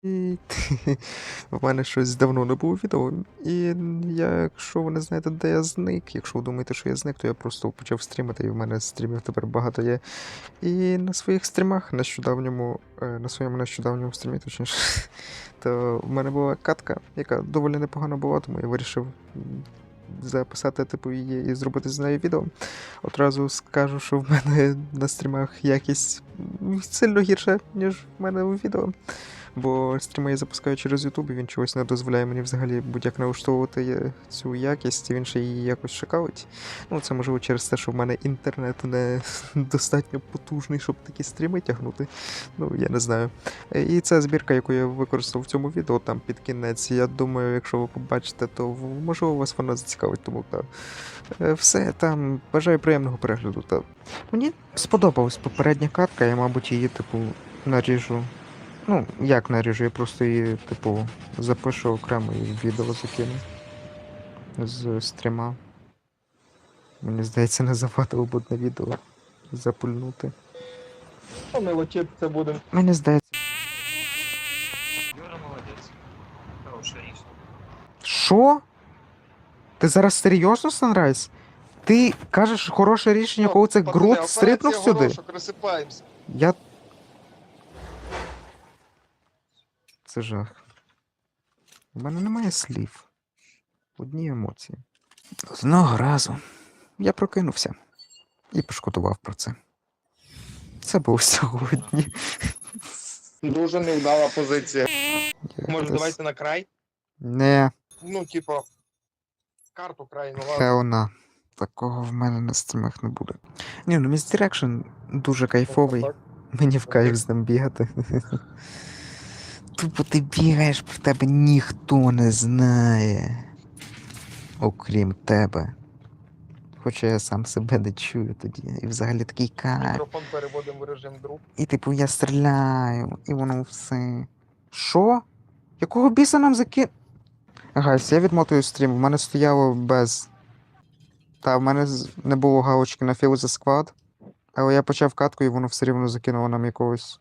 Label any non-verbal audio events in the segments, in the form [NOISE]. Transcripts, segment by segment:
[LAUGHS] В мене щось давно не було відео. І якщо ви не знаєте, де я зник, якщо ви думаєте, що я зник, то я просто почав стрімити, і в мене стрімів тепер багато є. І на своїх стрімах, нещодавньому, е, на своєму нещодавньому стрімі, точніше, [LAUGHS] то в мене була катка, яка доволі непогана була, тому я вирішив записати типу її і зробити з нею відео. Одразу скажу, що в мене на стрімах якість сильно гірша, ніж в мене у відео. Бо стріми я запускаю через YouTube, і він чогось не дозволяє мені взагалі будь-як налаштовувати цю якість, він ще її якось шакалить. Ну, це можливо через те, що в мене інтернет не [LAUGHS] достатньо потужний, щоб такі стріми тягнути. Ну, я не знаю. І це збірка, яку я використав в цьому відео там під кінець. Я думаю, якщо ви побачите, то можливо вас вона зацікавить, тому так. Е, Все там бажаю приємного перегляду. Та мені сподобалась попередня катка, я, мабуть, її, типу, наріжу. Ну, як наріжу, я просто її, типу, запишу окремо і відео закину. З стріма. Мені здається, не завадило б одне відео запульнути. Що ми лочити це будемо? Мені здається. Юра молодець. Хороше рішення. Що? Ти зараз серйозно, Санрайз? Ти кажеш хороше рішення, коли це Грут стрибнув сюди? Розсипаємося. Я. Це жах. У мене немає слів. Одні емоції. Одного разу я прокинувся і пошкодував про це. Це було сьогодні. Дуже невдала позиція. Я Може, десь- давайте на край? Не, Ну, типа, карту край, ну ладно. Хеона. Такого в мене на стрімах не буде. Ні, ну Miss Direction дуже кайфовий. Так. Мені в кайф з ним бігати. Тупо ти бігаєш, про тебе ніхто не знає. Окрім тебе. Хоча я сам себе не чую тоді. І взагалі такий кайф. Мікрофон переводимо в режим друг. І типу я стріляю, і воно все. Що? Якого біса нам заки. Гайс, я відмотую стрім, в мене стояло без. Та, в мене не було галочки на Feel the Squad, але я почав катку і воно все рівно закинуло нам якогось.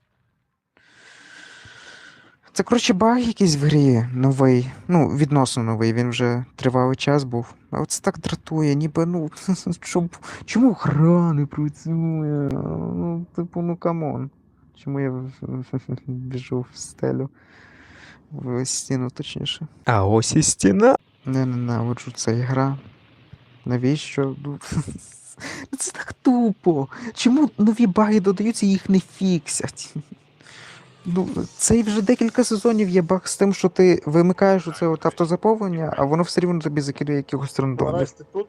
Це, коротше, баг якийсь в грі новий. Ну, відносно новий, він вже тривалий час був. А це так дратує, ніби, ну, [LAUGHS] чому, чому гра не працює? Ну, типу, ну камон. Чому я [LAUGHS] біжу в стелю? В стіну, точніше. А ось і стіна. Не ненавиджу ця гра. Навіщо? Ну, [LAUGHS] ну, це так тупо. Чому нові баги додаються і їх не фіксять? Ну, це вже декілька сезонів є баг з тим, що ти вимикаєш оце от автозаповнення, а воно все рівно тобі закидає якихось рандомів. Ти тут?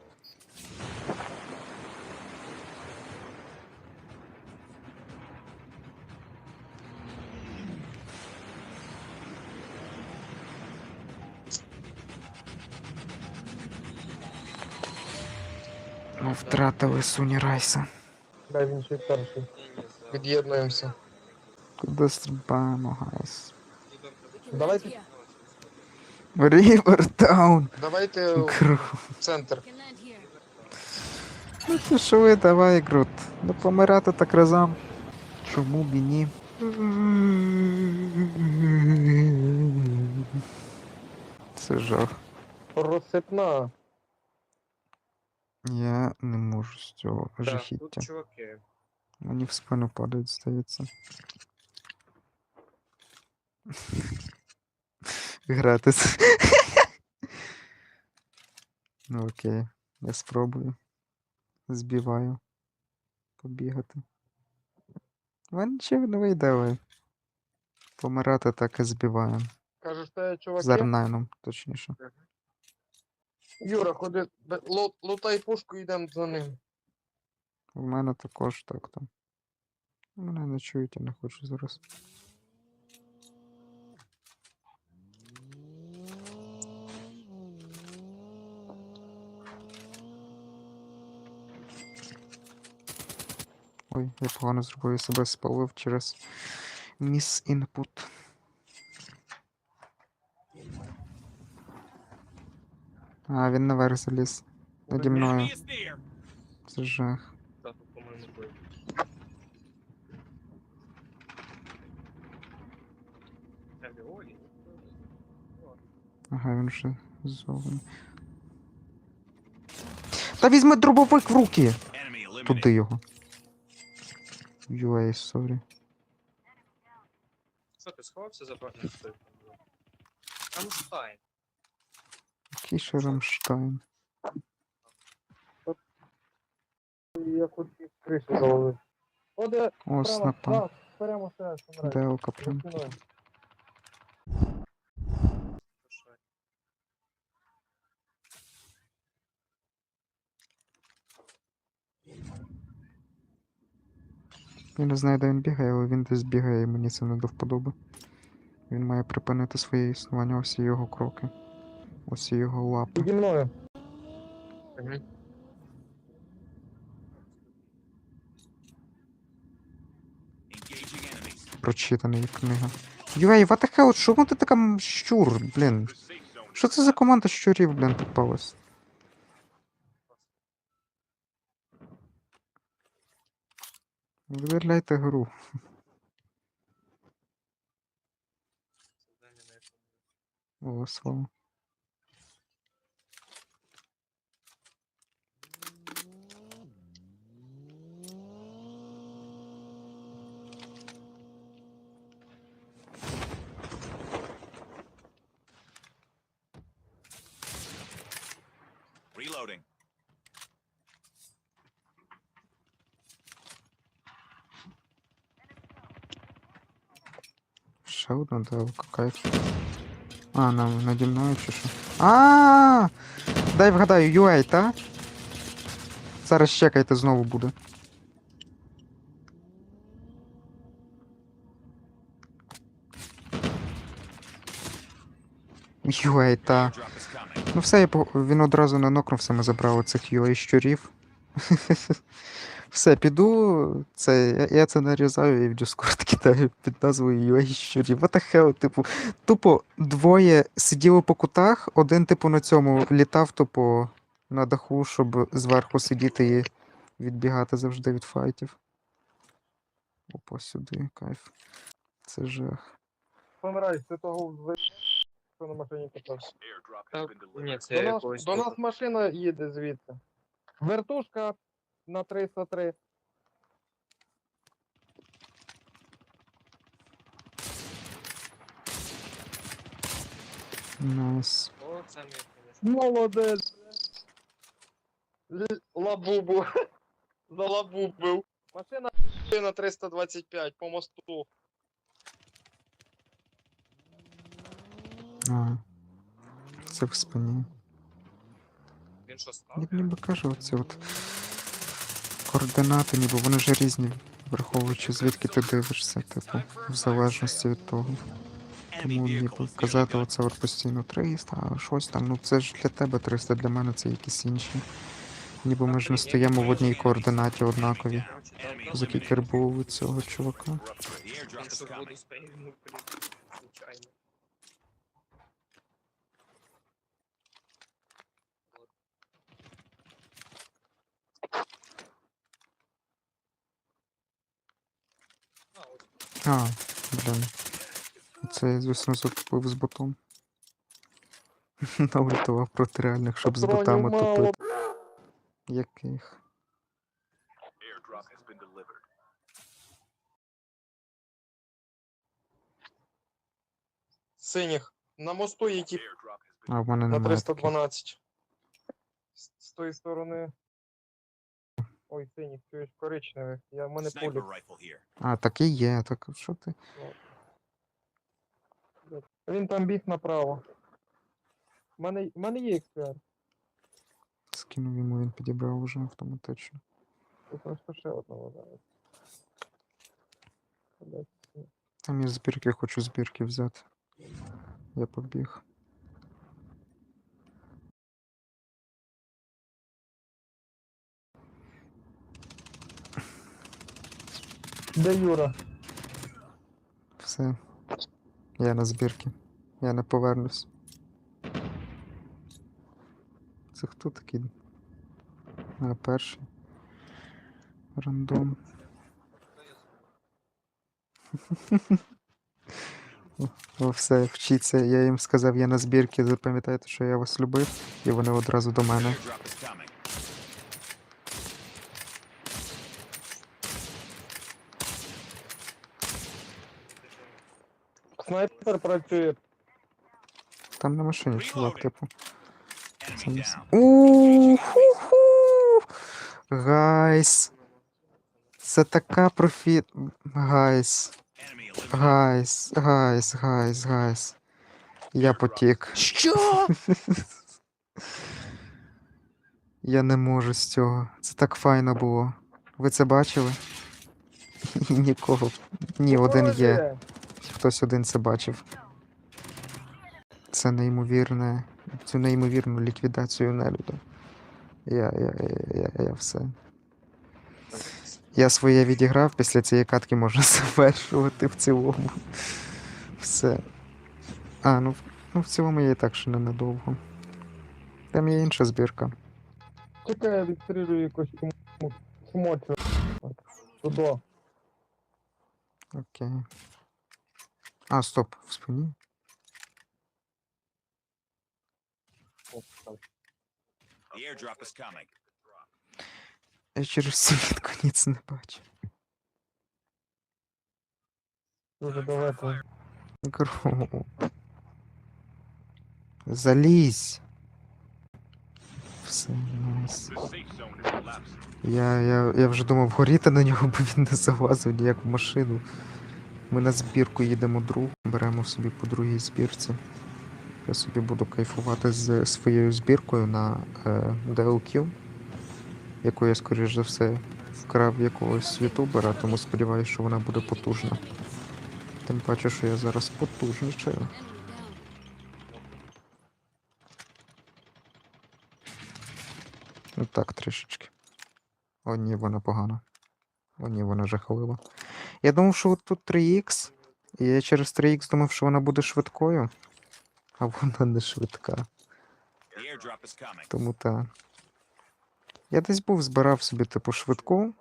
Ми втратили Суні Райса. Дай він ще перший. Від'єднуємося. Куди стрибаємо, гайс? Давайте, Рівертаун! давайте в центр. Ну ти що ви, давай, Грут. Не помирати так разом. Чому б і ні? Це жах. Розсипна. Я не можу з цього жахіття. Мені в спину падають, здається. [LAUGHS] Грати. з- ну окей, я спробую. Збиваю. Побігати. Мене нічого не вийде, але помирати так і збиваємо. Кажеш, те, чуваки. З арнайном, точніше. Юра, ходи, бе- лу- лутай пушку, йдемо за ним. У мене також так там. Мене не чують, я не хочу зараз. Ой, я погано зробив я себе спалив через міс інпут. А, він наверх заліз. Наді мною. Це жах. Ага, він вже зовні. Та візьми дробовик в руки! Туди його. UA, сорі. Що ти сховався за багнем? Рамштайн. Який ще Рамштайн. Я хочу кришу завалив. Оде, О, право, снапа. так, беремо все, що нравиться. Делка прям. Я не знаю, де він бігає, але він десь бігає, і мені це не до вподоби. Він має припинити своє існування, усі його кроки. Усі його лапи. Піді мною. Прочитана її книга. Юей, what the hell, чому ти така щур, блін? Що це за команда щурів, блін, попалась? Видаляйте гру. Завдання на якому- О, слава. Reloading. Одна делка, кайф. А, на, наді мною чи що? А, дай вгадаю, UA, та? Зараз чекайте, знову буде. UA, та. Ну все, я по... він одразу не нокнувся, ми забрали цих UA щурів. [LAUGHS] Все, піду. Це, я, я це нарізаю і в Discord [LAUGHS] кидаю під назвою UA щурів. What the hell, типу, тупо двоє сиділи по кутах, один, типу, на цьому літав, тупо на даху, щоб зверху сидіти і відбігати завжди від файтів. Опа, сюди, кайф. Це жах. Понравись, ти того що на машині катався. Ні, це До нас, якогось. до нас машина їде звідти. Вертушка на 303. Найс. О, це мій, конечно. Молодець. Л- Лабубу. [LAUGHS] Залабубив. Машина на 325 по мосту. А. Це в спині. Він що став? Я ніби кажу, оці от координати, ніби вони ж різні, враховуючи звідки ти дивишся, типу, в залежності від того. Тому ніби казати оце от постійно 300, а щось там, ну це ж для тебе 300, для мене це якісь інші. Ніби ми ж не стоїмо в одній координаті однакові. За кікер був у цього чувака. We're up to it. The airdrop Він is що в воду coming. спригнув, блін. Звичайно. А, ось. А, блін. Це я, звісно, затупив з ботом. [LAUGHS] Наультував проти реальних, щоб з ботами тупити. Яких? Синіх. На мосту є ті Airdrop has been А в мене на немає. таких. 312. З, з тої сторони. Ой, синіх, чуєш коричневих. Я в мене here. А, так і є, так що ти? Він там біг направо. У мене, в мене є XPR. Скинув йому, він підібрав уже автоматично. Тут просто ще одного зараз. Там я збірки хочу збірки взяти. Я побіг. Де Юра? Все. Я на збірки. Я не повернусь. Це хто такий? А, перший. Рандом. Ви все вчіться. Я їм сказав, я на збірки, запам'ятайте, що я вас любив, і вони одразу до мене. Airdrop is coming. Снайпер працює. Там на машині чувак, типу. У-ху-ху! Гайс. Це така профіт. Гайс. Гайс. Гайс, гайс, гайс. Я потік. Що? Я не можу з цього. Це так файно було. Ви це бачили? [LAUGHS] Нікого. Ні, один є. Хтось один це бачив. Це неймовірне. Цю неймовірну ліквідацію нелюду. Я, я, я, я, я все. Я своє відіграв, після цієї катки можна [LAUGHS] завершувати в цілому. Все. А, ну, ну в цілому я і так ще ненадовго. Там є інша збірка. Чекай, я відстрілюю якось чмочу. Туди. Окей. А, стоп, в спині. The airdrop is coming. Я через відку [LAUGHS] ніц не бачу. Дуже далеко. Гру. Залізь. Все, collapsing. Я, я, я вже думав горіти на нього, бо він не залазив ніяк в машину. Ми на збірку їдемо другу, беремо собі по другій збірці. Я собі буду кайфувати з своєю збіркою на е, DLQ, яку я, скоріш за все, вкрав якогось ютубера, тому сподіваюся, що вона буде потужна. Тим паче, що я зараз потужнічаю. Ну так, трішечки. О, ні, вона погана. О, ні, вона жахлива. Я думав, що от тут 3х, і я через 3х думав, що вона буде швидкою, а вона не швидка. Тому та. Я десь був, збирав собі типу швидку.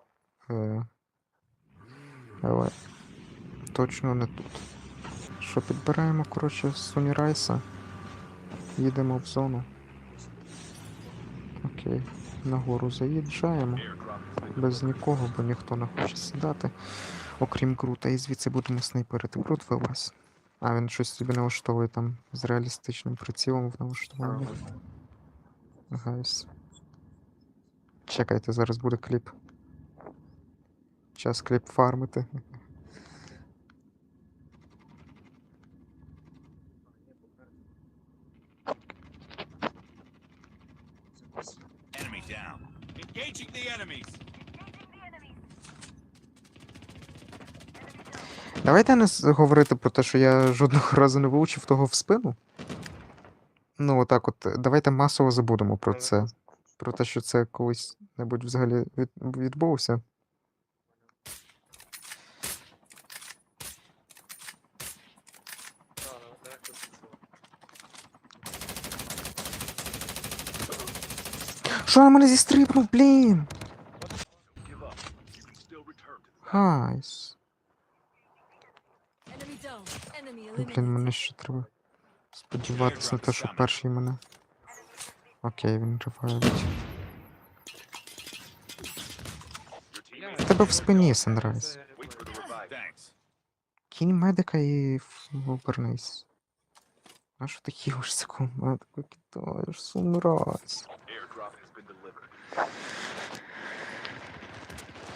Е... Але точно не тут. Що підбираємо, коротше, Соні Райса. Їдемо в зону. Окей. Нагору заїжджаємо. Без нікого, бо ніхто не хоче сідати. Окрім крута, і звідси будемо снайперити. Крут вас. А, він щось собі налаштовує там з реалістичним прицілом в налаштуванні. Гайс. Чекайте, зараз буде кліп. Час кліп фармити. Enemy down. Engaging the enemies. Давайте не говорити про те, що я жодного разу не вивчив того в спину. Ну, отак от. Давайте масово забудемо про це. Про те, що це колись небудь взагалі від, відбулося. Що на мене зістрибнув, блін? Give up. You can still return to the Гайс. Enemy down. Enemy Блін, мене ще треба сподіватися на те, що перший мене. Окей, він ревайвить. В тебе в спині. Thanks. Кінь медика і обернись. А що ти хілишся, коли медику кидаєш, delivered.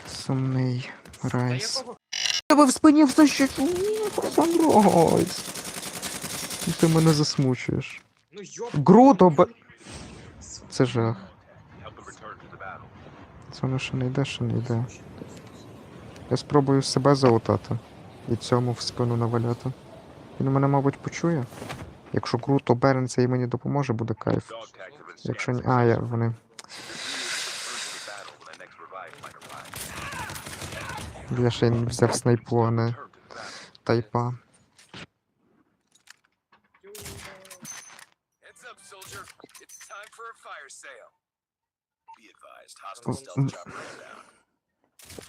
Сумний райс. Тебе в спині все ще. І ти мене засмучуєш. Ну йоп. Грудо, б... Це жах. Це воно ще не йде, ще не йде. Я спробую себе залутати і цьому в спину наваляти. Він мене, мабуть, почує. Якщо Грут обернеться і мені допоможе, буде кайф. Якщо ні. А, я вони. Я ще не взяв снайпу, а не тайпа.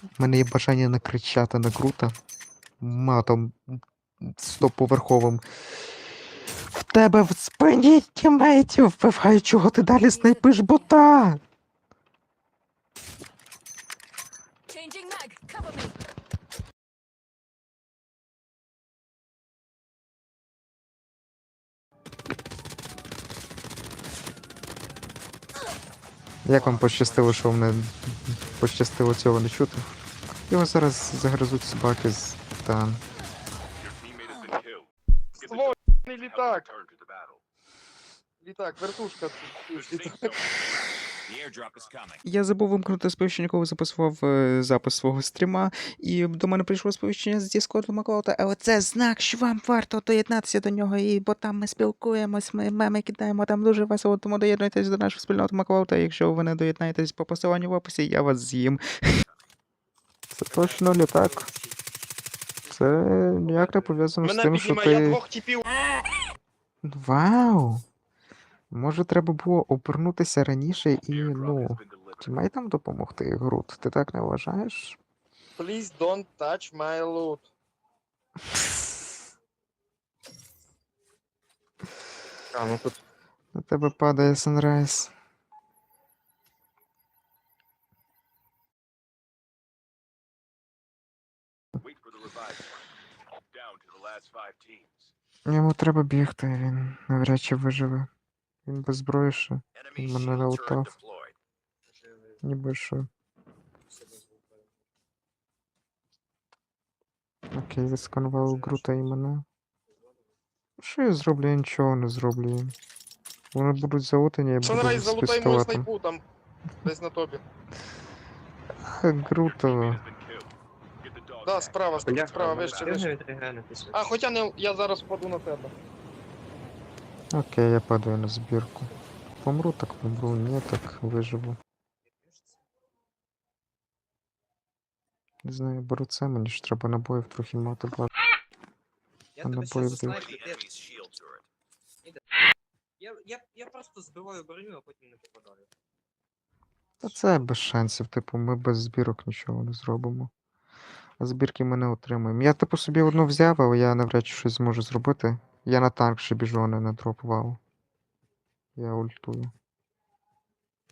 У мене є бажання накричати на Грута матом стоповерховим. В тебе в спині тімейтів вбивають, чого ти далі снайпиш бота. Changing mag. Cover me. Як вам пощастило, що мене пощастило цього не чути? Його зараз загризуть собаки з та. Your teammate has been killed. Get the Ствольний help літак. Літак, вертушка. Літак. Zone. The airdrop is coming. Я забув вимкнути сповіщення, коли записував е, запис свого стріма, і до мене прийшло сповіщення з Discord Маклаута, але це знак, що вам варто доєднатися до нього, і бо там ми спілкуємось, ми меми кидаємо, там дуже весело, тому доєднуйтесь до нашого спільноти Маклаута, якщо ви не доєднаєтесь по посиланню в описі, я вас з'їм. Це точно літак. Це ніяк не пов'язано з тим, що ти. Вау! Може, треба було обернутися раніше і, ну, тімейтам допомогти, Грут. Ти так не вважаєш? Please don't touch my loot. А, ну тут На тебе падає teams. Йому треба бігти, він навряд чи виживе. Він без зброї ще, Enemy Мене deployed. ніби що. Окей, відсканував Грута і мене. Що я зроблю? Я нічого не зроблю їм. Вони будуть заутані, я буду з залутай снайпу там. Десь на the dog Да, справа, справа, справа, вище, вище. А, хоча не, я зараз впаду на тебе. Окей, я падаю на збірку. Помру, так помру, ні, так виживу. Не знаю, беру це, мені ж треба набоїв трохи мати, бо Я А тебе на щас бой заснайплю, The ти- enemy's shield turret. Я, я, я просто збиваю броню, а потім не попадаю. Та це без шансів, типу, ми без збірок нічого не зробимо. А збірки ми не отримаємо. Я, типу, собі одну взяв, але я навряд чи щось зможу зробити. Я на танк ще біжу, а не на дроп, вау. Я ультую.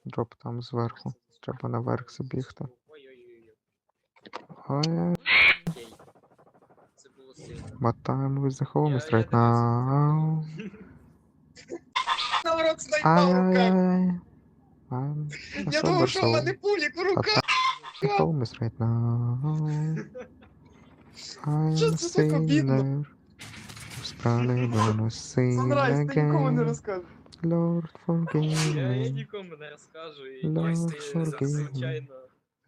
Дроп там зверху. Треба наверх забігти. Ой-ой-ой. The homies Я- я right now? Снайпа в руках. Я думав, що в мене пулік в руках. Right now. I'm Що це так обідно? Санрайз, sin ти нікому не again. Lord forgive Я, я me. нікому не розкажу, і Lord, якщо forgive me. звичайно.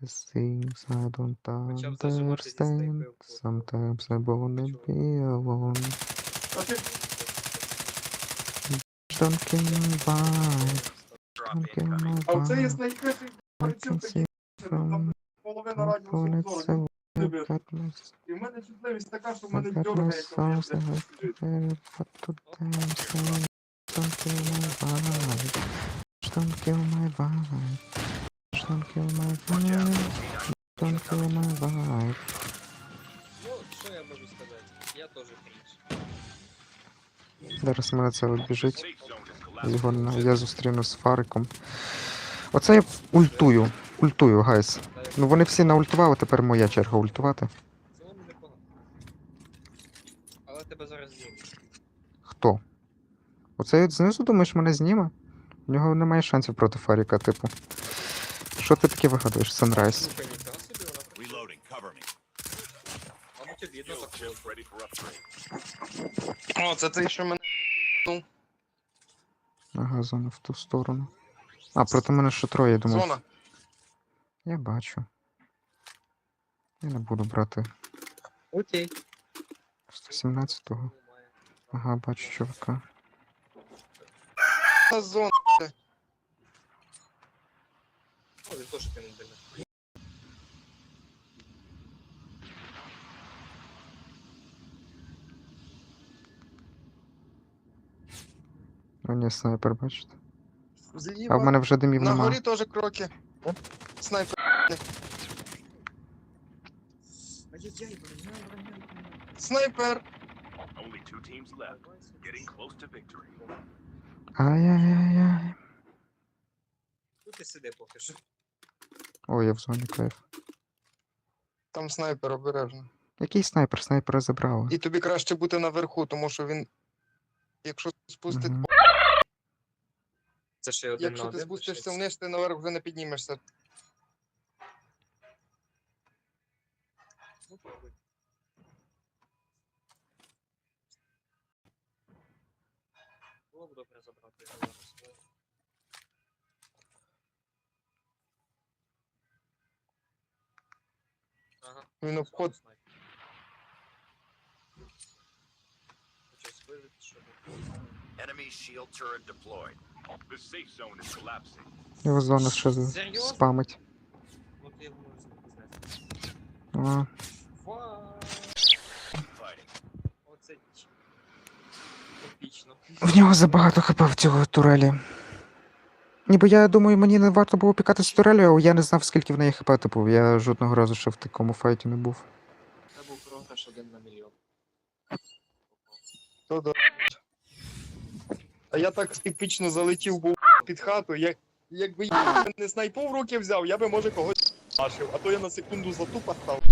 The things I don't Хоча б зажимати зі understand. снайпою Sometimes I wanna Чого? be alone. А ти Don't kill my vibe. Don't kill my А оце є vibe. снайпер, I can такий, see from половина радіусу bullets got my І в мене чутливість така, що в мене дьоргає, коли я songs that блядь, I've біжу. prepared for today. So don't kill my vibe. Don't kill my vibe. Don't kill my vibe. Don't kill my vibe. Ну, що я можу сказати? Я теж крінж. Зараз мене це вибіжить. Safe Його на- я зустріну з Фариком. Оце я ультую. Ультую, гайс. Ну вони всі наультували, тепер моя черга ультувати. цілому непогано. Але тебе зараз з'їм. Хто? Оцей от знизу, думаєш, мене зніме? У нього немає шансів проти Фаріка, типу. Що ти таке вигадуєш, Санрайз? Слухай, ніфіга собі вона Reloading. Cover me. Мабуть, обідно Shield так shield ready for upgrade. О, це ти, що мене... Ага, зона в ту сторону. А, проти мене ще троє, я думав. Зона. Я бачу. Я не буду брати Окей. 117-го. Ага, бачу чувака. Та Зона. О, він теж кинув. О, ні, снайпер, бачите. А в мене вже димів На нема. горі теж кроки. Снайпер. Ай-яй-яй, броня, броня, броня. Снайпер. teams left, getting close to victory. Ай-яй-яй-яй. Тут і сиди поки що. Ой, я в зоні кайф. Там снайпер обережно. Який снайпер? Снайпера забрали. І тобі краще бути наверху, тому що він. Якщо спустить, Мгм. Це ще один якщо на ти один спустишся вниз, ти наверх вже не піднімешся. Ну, пробуй. Було б добре забрати його зараз. Ага. Він обход. Enemy shield turret deployed. The safe zone is collapsing. Його зона ще з- Серйозно? спамить. От я Епічно. В нього забагато хп в цього турелі. Ніби я думаю, мені не варто було пікати з турелі, але я не знав, скільки в неї хп типу. Я жодного разу ще в такому файті не був. Це був програш один на мільйон. То да. А я так епічно залетів був під хату, як, якби я не снайпу в руки взяв, я би може когось бачив, а то я на секунду затупа став.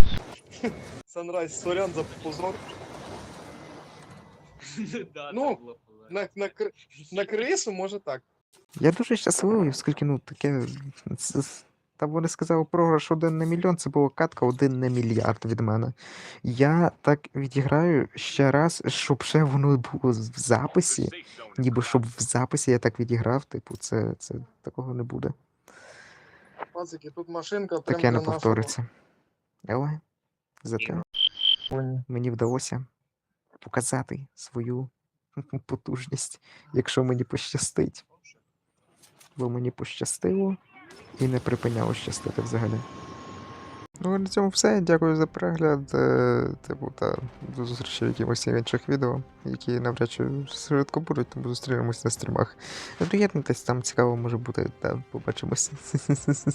Санрайз, сорян за позор. [LAUGHS] Да, Ну, було поле. На, на, кр- на крису, може так. Я дуже щасливий, оскільки, ну, таке. Там вони сказали програш один на мільйон, це була катка один на мільярд від мене. Я так відіграю ще раз, щоб ще воно було в записі. Ніби щоб в записі я так відіграв, типу, це, це такого не буде. Пацики, тут машинка прям Таке не для повториться. Але зате мені вдалося показати свою [LAUGHS] потужність, якщо мені пощастить. Бо мені пощастило і не припиняло щастити взагалі. Ну, на цьому все. Дякую за перегляд. Е, Типу, та до зустрічі в якихось інших відео, які навряд чи швидко будуть, тому зустрінемось на стрімах. Доєднуйтесь, там цікаво може бути, та побачимось. [LAUGHS]